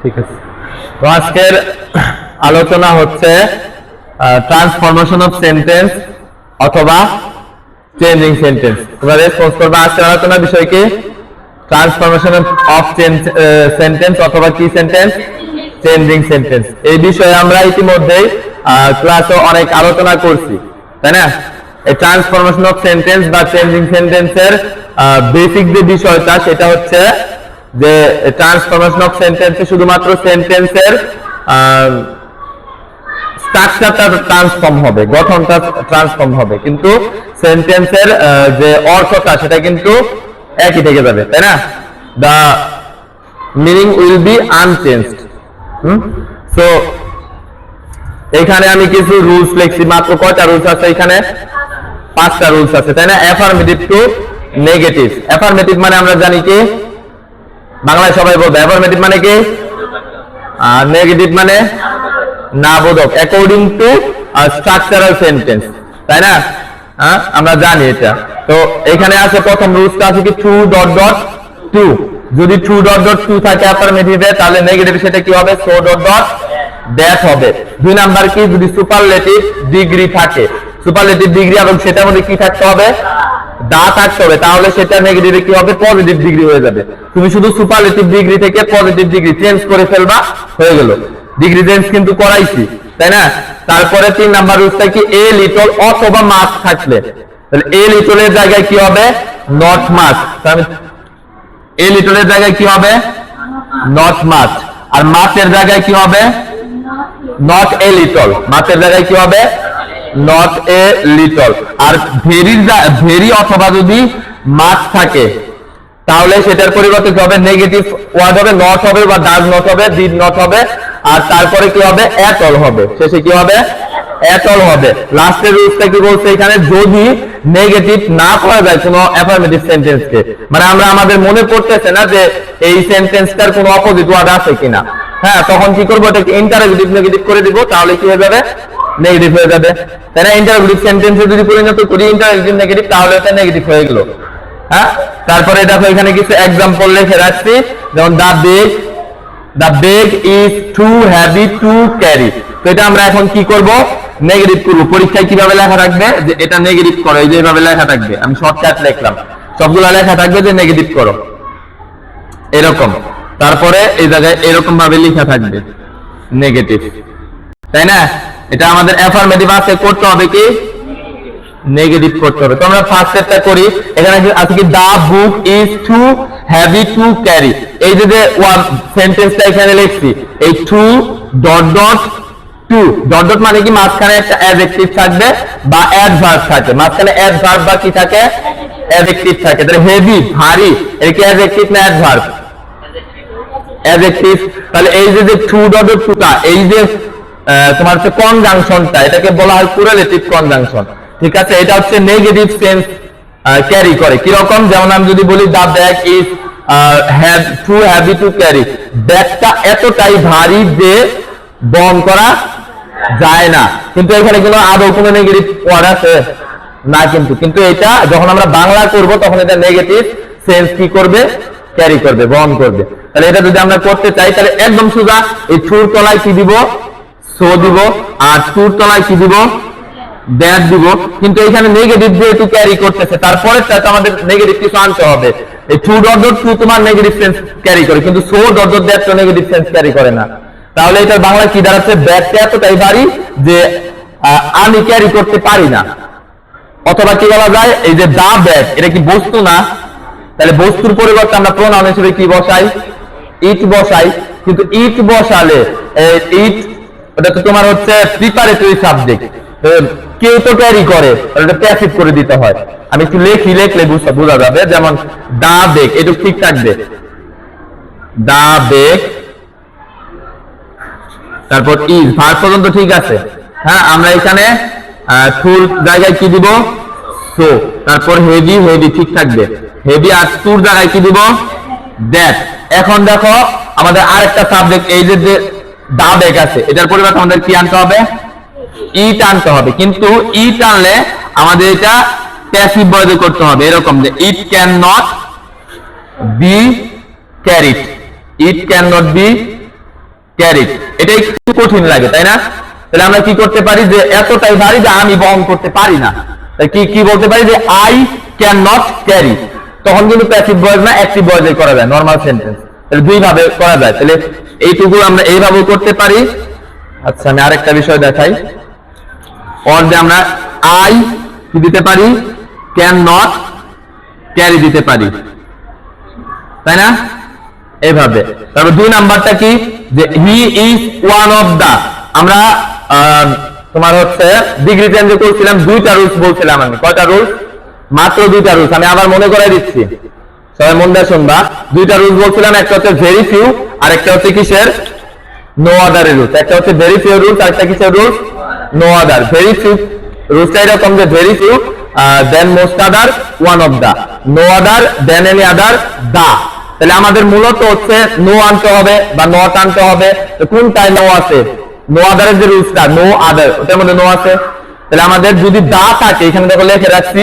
ঠিক আছে। তো আজকের আলোচনা হচ্ছে ট্রান্সফরমেশন অফ সেন্টেন্স অথবা চেঞ্জিং সেন্টেন্স আজকের আলোচনার বিষয় কি? ট্রান্সফরমেশন অফ সেন্টেন্স অথবা কি সেন্টেন্স চেঞ্জিং সেন্টেন্স এই বিষয়ে আমরা ইতিমধ্যেই ক্লাসে অনেক আলোচনা করছি, তাই না? ট্রান্সফরমেশন অফ সেন্টেন্স বা চেঞ্জিং সেন্টেন্সের বেসিক যে বিষয়টা, সেটা হচ্ছে যে ট্রান্সফরমেশন অফ সেন্টেন্সে শুধুমাত্র সেন্টেন্সের স্ট্রাকচারটা ট্রান্সফর্ম হবে, গঠনটা ট্রান্সফর্ম হবে। কিন্তু সেন্টেন্সের যে অর্থটা, সেটা কিন্তু একই থেকে যাবে, তাই না? The meaning will be unchanged so এখানে আমি কিছু রুলস লিখছি, মাত্র কয়টা রুলস আছে এখানে? পাঁচটা রুলস আছে, তাই না? অ্যাফার্মেটিভ টু নেগেটিভ অ্যাফার্মেটিভ মানে আমরা জানি কি? বাংলায় সবাই বলবে অ্যাফার্মেটিভ মানে কি? নেগেটিভ মানে না বোধক অ্যাকর্ডিং টু স্ট্রাকচারাল সেন্টেন্স তাই না? হ্যাঁ আমরা জানি এটা। তো এখানে আছে প্রথম রুলসটা আছে কি ট্রু ডট ডট টু যদি ট্রু ডট ডট টু থাকে অ্যাফার্মেটিভে তাহলে নেগেটিভ সেটা কি হবে? সো ডট ডট দ্যাট হবে। দুই নাম্বার কি, যদি সুপারলেটিভ ডিগ্রি থাকে সুপারলেটিভ ডিগ্রি এবং সেটার মধ্যে কি থাকতে হবে? দা থাকতে হবে। তাহলে সেটা নেগেটিভে কি হবে? পজিটিভ ডিগ্রি হয়ে যাবে। তুমি শুধু সুপারলেটিভ ডিগ্রি থেকে পজিটিভ ডিগ্রি চেঞ্জ করে ফেলবা, হয়ে গেল। ডিগ্রি চেঞ্জ কিন্তু করাইছি, তাই না? তারপরে তিন নাম্বার রুলসটা কি? এ লিটল অথবা মাস থাকলে। তাহলে এ লিটলের জায়গায় কি হবে? নট মাস এ লিটলের জায়গায় কি হবে? নট মাছ আর মাছের জায়গায় কি হবে? নট এ লিটল মাছের জায়গায় কি হবে? নট এ লিটল আর ভেরির ভেরি অথবা যদি মাছ থাকে, তাহলে সেটার পরিবর্তে কি হবে? নেগেটিভ ওয়ার্ড হবে নট হবে বা ডাজ নট হবে ডিড নট হবে, আর তারপরে কি হবে? অল হবে। শেষে কি হবে? অল হবে। লাস্টের রুলসটা কি বলছে এখানে? যদি নেগেটিভ না করা যায় কোনো অ্যাফার্মেটিভ সেন্টেন্সকে মানে আমরা আমাদের মনে পড়তেছে না যে এই সেন্টেন্সটার কোনো অপোজিট ওয়ার্ড আছে কিনা। হ্যাঁ তখন কি করব? এটাকে ইন্টারোগেটিভ নেগেটিভ করে দিব, তাহলে কি হয়ে যাবে? নেগেটিভ হয়ে যাবে। তাই না? ইন্টারোগেটিভ সেন্টেন্সে যদি পরিণত করি ইন্টারোগেটিভ নেগেটিভ তাহলে এটা নেগেটিভ হয়ে গেল। হ্যাঁ? তারপরে দেখো, এখানে কিছু এক্সাম্পল লিখে রাখছি। যেমন the bag the bag is too heavy to carry তো এটা আমরা এখন কি করব? নেগেটিভ করব। পরীক্ষায় কীভাবে লেখা থাকবে? যে এটা নেগেটিভ করো, এই যে এইভাবে লেখা থাকবে। আমি শর্টকাট লিখলাম। সবগুলো লেখা থাকবে, যে নেগেটিভ করো। এরকম। তারপরে এই জায়গায় এরকম ভাবে লেখা থাকবে। নেগেটিভ তাই না? এটা আমাদের অ্যাফার্মেটিভ আছে, করতে হবে কি? নেগেটিভ করতে হবে। তো আমরা ফার্স্ট স্টেপটা করি। এখানে আছে কি? The book is too heavy to carry এই যে যে সেন্টেন্সটা এখানে লিখছি, এই too dot dot to dot dot মানে কি? মাঝখানে একটা অ্যাডজেক্টিভ থাকবে বা অ্যাডভার্ব থাকে। মাঝখানে অ্যাডভার্ব বা কি থাকে? অ্যাডজেক্টিভ থাকে। তাহলে হেভি ভারী, এটা কি অ্যাডজেক্টিভ না অ্যাডভার্ব অ্যাডজেক্টিভ তাহলে এই যে টু ডট টুটা এই যে তোমার হচ্ছে কনজাংশনটা এটাকে বলা হয় কুরেলেটিভ কনজাংশন ঠিক আছে? এটা হচ্ছে নেগেটিভ সেন্স ক্যারি করে। কীরকম? যেমন আমি যদি বলি the bag is have too heavy to carry ব্যাগটা এতটাই ভারী যে বহন করা যায় না। কিন্তু এখানে কোনো আদৌ কোনো নেগেটিভ ওয়ার্ড আছে? না কিন্তু। কিন্তু এটা যখন আমরা বাংলা করব, তখন এটা নেগেটিভ সেন্স কি করবে? ক্যারি করবে বহন করবে। তাহলে এটা যদি আমরা করতে চাই, তাহলে একদম সোজা এই ছুর তলায় কি দিব? সো দিব, আর টুর তলায় কি দিব? দ্যাট দিব। কিন্তু এখানে নেগেটিভ যেহেতু ক্যারি করতেছে তারপরে তো আমাদের নেগেটিভ কিছু আনতে হবে। এই টু ডট ডট টু তোমার নেগেটিভ সেন্স ক্যারি করে, কিন্তু সো ডট ডট দ্যাট তো নেগেটিভ সেন্স ক্যারি করে না। তাহলে এটার বাংলা কি দাঁড়াচ্ছে? ব্যাগটা এতটাই ভারী যে আমি ক্যারি করতে পারি না। অথবা কি বলা যায়? এই যে দা ব্যাট এটা কি বস্তু না? তাহলে বস্তুর পরিবর্তে আমরা প্রোনাউন হিসেবে কি বসাই? ইট বসাই। কিন্তু ইট বসালে ইট ওটা তো তোমার হচ্ছে প্রিপারেটরি সাবজেক্ট কেউ তো ক্যারি করে ওটা প্যাসিভ করে দিতে হয়। আমি একটু লেখি, লেখলে বুঝা, বোঝা যাবে, যেমন দা বেগ এটুকু ঠিক থাকবে। দা বেগ, তারপর ইজ ভার পর্যন্ত ঠিক আছে। হ্যাঁ আমরা এখানে ফুল জায়গায় কি দিব? সো তারপর হেভি হেভি ঠিক থাকবে। হেভি আর টুর জায়গায় কি দিব? দ্যাট এখন দেখো, আমাদের আরেকটা সাবজেক্ট এই যে যে দা বেগ আছে। এটার পরিবর্তে আমাদের কি আনতে হবে? ই টানতে হবে। কিন্তু ই টানলে আমাদের এটা প্যাসিভ ভয়েসে করতে হবে। এরকম যে it can not be carried it can not be carried এটা একটু কঠিন লাগে, তাই না? তাহলে আমরা কি করতে পারি যে এতটাই ভারী যে আমি বহন করতে পারি না। কি কি বলতে পারি যে আই ক্যান নট ক্যারি তখন কিন্তু প্যাসিভ ভয়েস না অ্যাক্টিভ ভয়েসে করা যায়। নর্মাল সেন্টেন্স দুই ভাবে করা যায়। তাহলে এইটুকু আমরা এইভাবেও করতে পারি। আচ্ছা আমি আরেকটা বিষয় দেখাই। অর যে আমরা আই কি দিতে পারি? ক্যান নট ক্যারি দিতে পারি। তাই না? এইভাবে। তারপর দুই নাম্বারটা কি? যে he is one of the আমরা তোমার হচ্ছে ডিগ্রি চেঞ্জ করছিলাম, দুইটা রুলস বলছিলাম আমি। কয়টা রুলস মাত্র দুইটা রুলস আমি আবার মনে করাই দিচ্ছি। সবাই মন দিয়ে শুনবা। দুইটা রুলস বলছিলাম, একটা হচ্ছে ভেরি ফিউ আর একটা হচ্ছে কিসের? নো আদার রুলস একটা হচ্ছে ভেরি ফিউ রুলস আর একটা কিসের rules no other very few রুলসটা এরকম যে very few then most other one of the no other then any other the তাহলে আমাদের মূলত হচ্ছে নো আনতে হবে বা নট আনতে হবে। তো নো আছে? নো আদারের যে রুলসটা নো আদার ওটার মধ্যে নো আছে। তাহলে আমাদের যদি দা থাকে, এখানে দেখো লিখে রাখছি,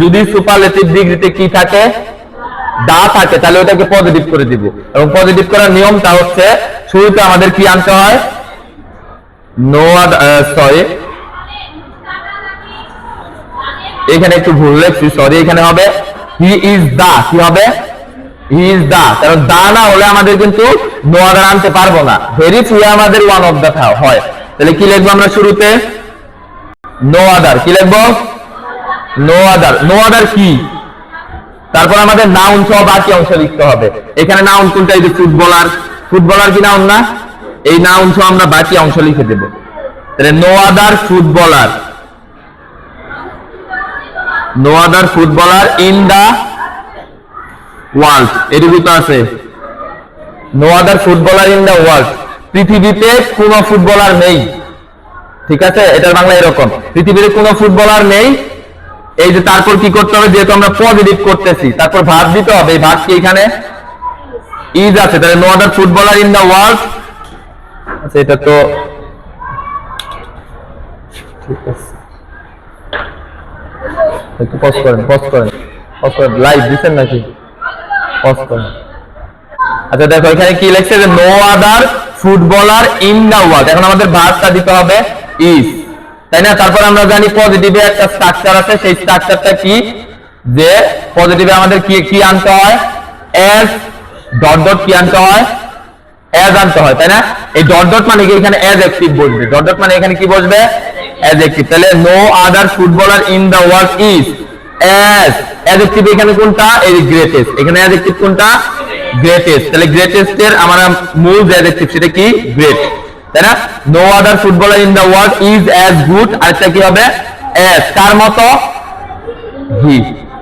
যদি সুপারলেটিভ ডিগ্রিতে কি থাকে? দা থাকে, তাহলে ওটাকে পজিটিভ করে দিব। এবং পজিটিভ করার নিয়মটা হচ্ছে, শুরুতে আমাদের কি আনতে হয়? নো সরি এখানে একটু ভুল লিখছি সরি এখানে হবে হি ইজ দা কি হবে? হি ইজ দা কারণ দা না হলে আমাদের কিন্তু নো আদার আনতে পারব না। ভেরি ফিউ আমাদের ওয়ান অফ দা হয়। তাহলে কি লিখব আমরা শুরুতে? নো আদার কি লিখব? নো আদার নো আদার কি? তারপর আমাদের নাউন সহ বাকি অংশ লিখতে হবে। এখানে নাউন কোনটা? এই ফুটবলার ফুটবলার কি নাউন না? এই নাউন সহ আমরা বাকি অংশ লিখে দেব। তাহলে no other footballer no other footballer in the world এটুকু তো আছে? No other footballer in the world পৃথিবীতে কোনো ফুটবলার নেই। ঠিক আছে? এটার বাংলা এরকম। পৃথিবীতে কোনো ফুটবলার নেই। এই যে তারপর কি করতে হবে? যেহেতু আমরা পজিটিভ করতেছি, তারপর ভাত দিতে হবে। এই ভাত কি এখানে? ইজ আছে। তাহলে no other footballer in the world আচ্ছা এটা তো একটু পজ করেন পজ করেন। পজ করেন। লাইভ নাকি? পজ করেন। আচ্ছা দেখো, এখানে কি লেখছে যে no other footballer in the world এখন আমাদের ভার্বটা দিতে হবে ইজ তাই না? তারপর আমরা জানি পজিটিভে একটা স্ট্রাকচার আছে। সেই স্ট্রাকচারটা কি? যে পজিটিভে আমাদের কি কি আনতে হয়? এস ডট ডট কি আনতে হয়? অ্যাজ আনতে হয়, তাই না? এই ডট ডট মানে কি? এখানে অ্যাজ অ্যাক্টিভ বসবে। ডট ডট মানে এখানে কি বসবে? অ্যাজ অ্যাক্টিভ তাহলে no other footballer in the world is as adjective এখানে কোনটা? এই গ্রেটেস্ট এখানে অ্যাডজেক্টিভ কোনটা? গ্রেটেস্ট তাহলে গ্রেটেস্ট এর আমরা মূল যে অ্যাডজেক্টিভ সেটা কি? গ্রেট তাই না? No other footballer in the world is as good আরেকটা কি হবে? অ্যাজ মতো? হি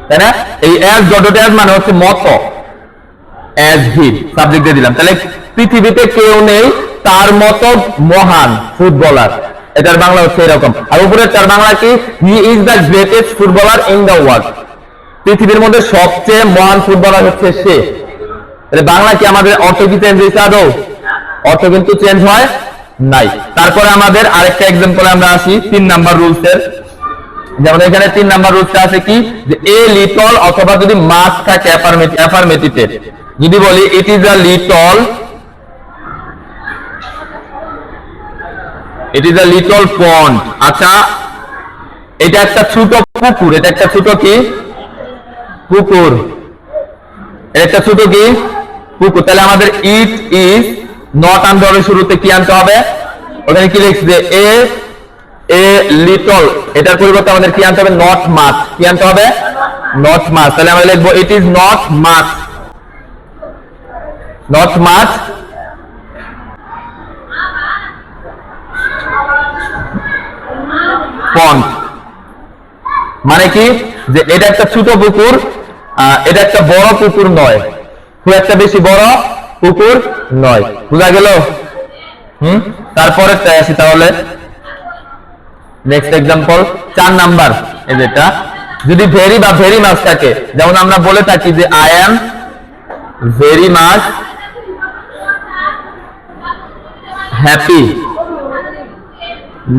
তাই না? এই অ্যাজ ডট অ্যাজ মানে হচ্ছে অ্যাজ হি সাবজেক্ট দিয়ে দিলাম। তাহলে পৃথিবীতে কেউ নেই তার মহান ফুটবলার এটার বাংলা হচ্ছে এরকম। আর তার বাংলা কি? He is the greatest footballer in the world পৃথিবীর মধ্যে সবচেয়ে মহান ফুটবলার হচ্ছে সে। বাংলা কি আমাদের অর্থ কি চেঞ্জ হয়েছে আদৌ? অর্থ কিন্তু চেঞ্জ হয়। নাই। তারপরে আমাদের আরেকটা এক্সাম্পলে আমরা আসি, তিন নাম্বার রুলস এর। যেমন এখানে তিন নাম্বার রুলসটা আছে কি? যে এ লিটল অথবা যদি মাস থাকে অ্যাফার্মেটিভে যদি বলি it is a little it is a little pond আচ্ছা এটা একটা ছোট পুকুর। এটা একটা ছোট কি? পুকুর। এটা একটা ছোট কি? পুকুর। তাহলে আমাদের ইট ইজ নট আনতে হবে শুরুতে কি আনতে হবে? ওখানে কি লিখছে যে এ এ লিটল এটার পরিবর্তে আমাদের কি আনতে হবে? নট মাছ কি আনতে হবে? নট মাছ তাহলে আমরা লিখব it is not much not much pond মানে কি? যে এটা একটা ছোট পুকুর এটা একটা বড় পুকুর নয়। খুব একটা বেশি বড় পুকুর নয়। বুঝা গেল? হুম? তারপরে আসি তাহলে। নেক্সট এক্সাম্পল চার নাম্বার। এই যেটা যদি ভেরি বা ভেরি মাছ থাকে, যেমন আমরা বলে থাকি যে I am very much happy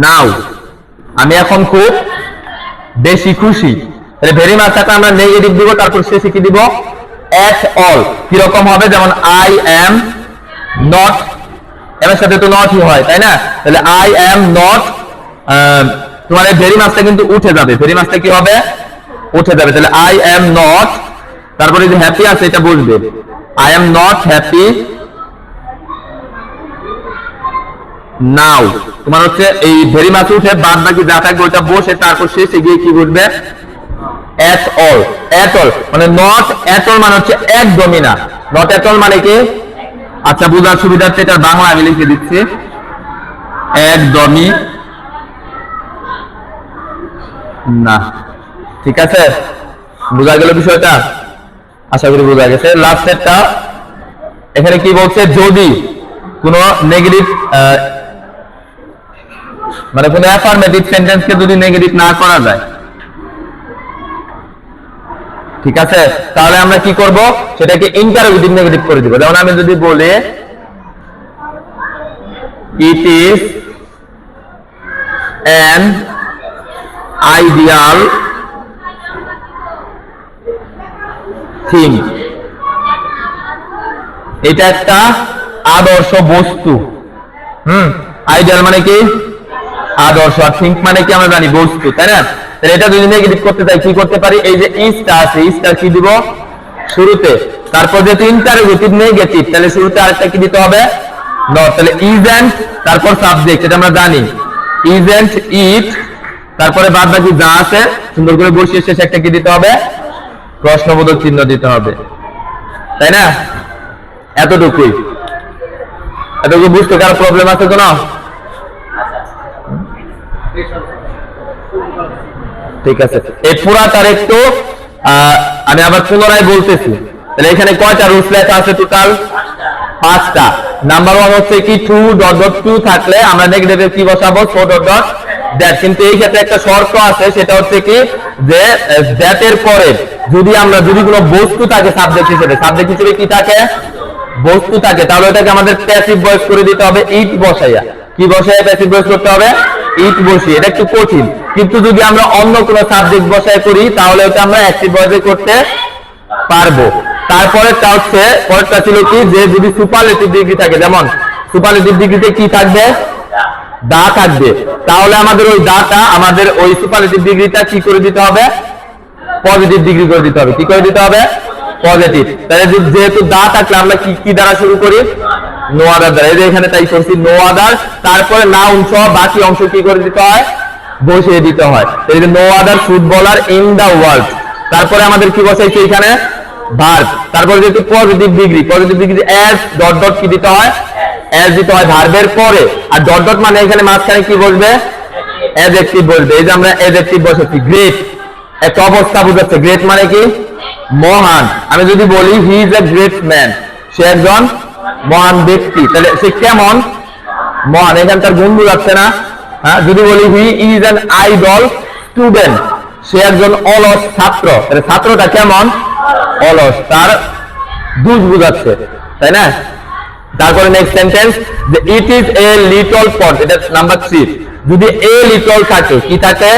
now আমি এখন খুব বেশি খুশি। ভেরি মাছ থাকলে আমরা নেগেটিভ দিব, তারপর শেষে কি দিব অ্যাট অল কীরকম হবে? যেমন আই এম নট এর সাথে তো নটই হয়, তাই না? তাহলে আই এম নট তোমার ভেরি মাছটা কিন্তু উঠে যাবে। ভেরি মাছটা কি হবে? উঠে যাবে। তাহলে আই এম নট তারপরে যে হ্যাপি আছে, এটা বুঝবে। I am not happy now তোমার হচ্ছে এই ভেরি মাছ উঠে, বাদ বাকি যা থাকবে, ওইটা বসে, তারপর শেষে গিয়ে কি বুঝবে? এট অল এট অল মানে নট এট অল মানে হচ্ছে একদমই না। নট এট অল মানে কি? আচ্ছা বোঝার সুবিধার্থে এটার বাংলা আমি লিখে দিচ্ছি। একদমই না। ঠিক আছে? বোঝা গেল বিষয়টা? আশা করি বোঝা গেছে। লাস্টেরটা এখানে কি বলছে? যদি কোনো নেগেটিভ মানে কোনো অ্যাফার্মেটিভ সেন্টেন্সকে যদি নেগেটিভ না করা যায় ঠিক আছে? তাহলে আমরা কি করব? সেটাকে ইন্টারোগেটিভ নেগেটিভ করে দিব। যেমন আমি যদি বলি it is an ideal thing এটা একটা আদর্শ বস্তু। হুম? আইডিয়াল মানে কি? আদর্শ। আর থিঙ্ক মানে কি আমরা জানি? বস্তু, তাই না? তাহলে এটা যদি নেগেটিভ করতে চাই, কি করতে পারি? এই যে ইস্টা আছে ইস্টা কি দিব? শুরুতে। তারপর যে ইন্টারোগেটিভ নেগেটিভ তাহলে শুরুতে আরেকটা কি দিতে হবে? নট তাহলে ইজেন্ট তারপর সাবজেক্ট এটা আমরা জানি। ইজেন্ট ইট তারপরে বাদ বাকি যা আছে, সুন্দর করে বসিয়ে শেষে একটা কি দিতে হবে? প্রশ্নবোধক চিহ্ন দিতে হবে। তাই না? এতটুকুই। এতটুকু বুঝতে কারও প্রবলেম আছে কোনো? ঠিক আছে। এই পুরাটার একটু আহ, আমি আবার পুনরায় বলতেছি। তাহলে এখানে কয়টা রুলস লেখা আছে টোটাল পাঁচটা। নাম্বার ওয়ান হচ্ছে কি টু ডট ডট টু থাকলে আমরা নেগেটিভে কি বসাবো? ফোর ডট ডট দ্যাট কিন্তু এই ক্ষেত্রে একটা শর্ত আছে সেটা হচ্ছে কি যে দ্যাটের পরে যদি আমরা যদি কোনো বস্তু থাকে সাবজেক্ট হিসেবে সাবজেক্ট হিসেবে কি থাকে? বস্তু থাকে। তাহলে ওটাকে আমাদের প্যাসিভ ভয়েস করে দিতে হবে ইট বসাইয়া। কি বসাইয়া? প্যাসিভ ভয়েস করতে হবে? ইট বসিয়ে এটা একটু কঠিন। কিন্তু যদি আমরা অন্য কোনো সাবজেক্ট বসায় করি, তাহলে ওটা আমরা অ্যাক্টিভ ভয়েসে করতে পারব। তারপরেরটা হচ্ছে, পরেরটা ছিল কি, যে যদি সুপারলেটিভ ডিগ্রি থাকে, যেমন সুপারলেটিভ ডিগ্রিতে কি থাকবে? দা থাকবে। তাহলে আমাদের ওই দাটা, আমাদের ওই সুপারলেটিভ ডিগ্রিটা কি করে দিতে হবে? পজিটিভ ডিগ্রি করে দিতে হবে। কি করে দিতে হবে? পজিটিভ তাহলে যেহেতু দা থাকলে আমরা কি কি দ্বারা শুরু করি? নো আদার দ্বারা এই যে এখানে তাই করছি নো আদার তারপরে নাউন সহ বাকি অংশ কি করে দিতে হয়? বসিয়ে দিতে হয়। এই যে no other footballer in the world তারপরে আমাদের কি বসাইছে এখানে? ভার্ব তারপরে যেহেতু positive degree positive degree as dot dot কি দিতে হয়? এস দিতে হয় ভার্বের পরে, আর ডট ডট মানে এখানে মাঝখানে কি বসবে? অ্যাডজেক্টিভ বলবে এই যে আমরা অ্যাডজেক্টিভ বসাচ্ছি গ্রেট একটা অবস্থা বোঝাচ্ছে। গ্রেট মানে কি? মহান। আমি যদি বলি he is a great man সে একজন মহান ব্যক্তি। তাহলে সে কেমন? মহান এখানে তার গুণ বোঝাচ্ছে না? হ্যাঁ যদি বলি he is an idle student সে একজন অলস ছাত্র। তাহলে ছাত্রটা কেমন? অলস। তার দুধ বোঝাচ্ছে, তাই না? তারপরে নেক্সট সেন্টেন্স যে ইট ইজ এ লিটল পট এটা নাম্বার থ্রি যদি এ লিটল থাকে, কি থাকে?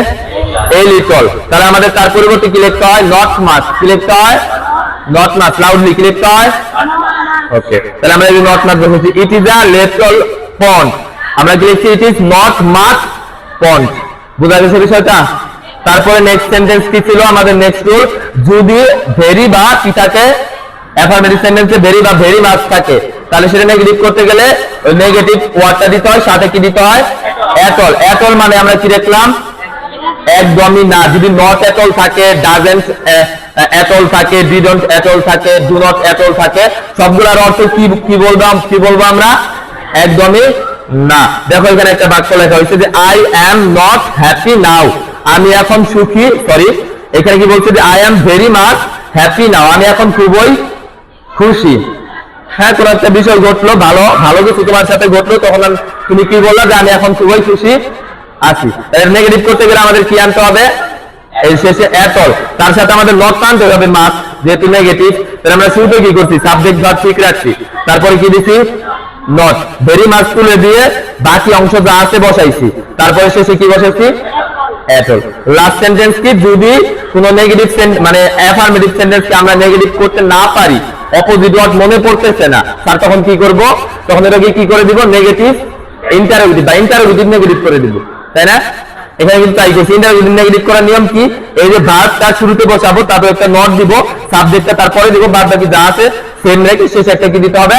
এ লিটল তাহলে আমাদের তার পরিবর্তে কি লিখতে হয়? নট মাছ কি লিখতে হয়? নট মাছ লাউডলি কি লিখতে হয়? ওকে তাহলে আমরা এই not much it is a little pond আমরা লিখছি it is not much pond গেছে বিষয়টা? তারপরে নেক্সট সেন্টেন্স কি ছিল? আমাদের নেক্সট রুল যদি ভেরি বা কি অ্যাফার্মেটিভ সেন্টেন্সে ভেরি বা ভেরি মাছ থাকে। তাহলে সেটা নেগেটিভ করতে গেলে ওই নেগেটিভ ওয়ার্ডটা দিতে হয়, সাথে কি দিতে হয়? অ্যাটল অ্যাটল মানে আমরা কি দেখলাম? একদমই না। যদি নট অ্যাটল থাকে ডাজেন্ট অ্যাটল থাকে ডিডন্ট অ্যাটল থাকে ডু নট অ্যাটল থাকে, সবগুলোর অর্থ কি কি বলব কি বলব আমরা? একদমই না। দেখো এখানে একটা বাক্য লেখা হয়েছে যে I am not happy now আমি এখন সুখী সরি এখানে কি বলছে যে I am very much happy now আমি এখন খুবই খুশি। হ্যাঁ কোন একটা বিষয় ঘটলো, ভালো ভালো কিছু তোমার সাথে ঘটলো, তখন তুমি কি বললা যে, আমি এখন খুবই খুশি? আছি তাহলে নেগেটিভ করতে গেলে আমাদের কি আনতে হবে? শেষে তার সাথে আমাদের হবে মাস যেহেতু নেগেটিভ তাহলে আমরা শুরুতে কি করছি? সাবজেক্ট ভার্ব ঠিক রাখছি। তারপরে কি নট ভেরি মাস তুলে দিয়ে বাকি অংশ যা আছে বসাইছি। তারপরে শেষে কি বসাইছি? লাস্ট সেন্টেন্স কি? যদি কোনো নেগেটিভ মানে অ্যাফার্মেটিভ সেন্টেন্স কে আমরা নেগেটিভ করতে না পারি অপোজিট ওয়ার্ড মনে পড়তেছে না স্যার তখন কি করব? তখন এটাকে কি করে দিব? নেগেটিভ ইন্টারোগেটিভ বা ইন্টারোগেটিভ নেগেটিভ করে দিব। তাই না? এখানে কিন্তু তাই করছি। ইন্টারোগেটিভ নেগেটিভ করার নিয়ম কি? এই যে ভার্ব তার শুরুতে বসাবো, তারপর একটা নট দিব সাবজেক্টটা তারপরে দিব বাদ বাকি যা আছে সেম রেখে শেষে একটা কি দিতে হবে?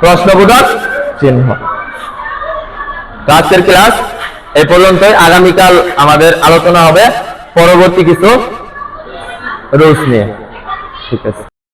প্রশ্নবোধক চিহ্ন। আজকের ক্লাস এ পর্যন্তই। আগামীকাল আমাদের আলোচনা হবে। পরবর্তী কিছু রুলস নিয়ে। ঠিক আছে।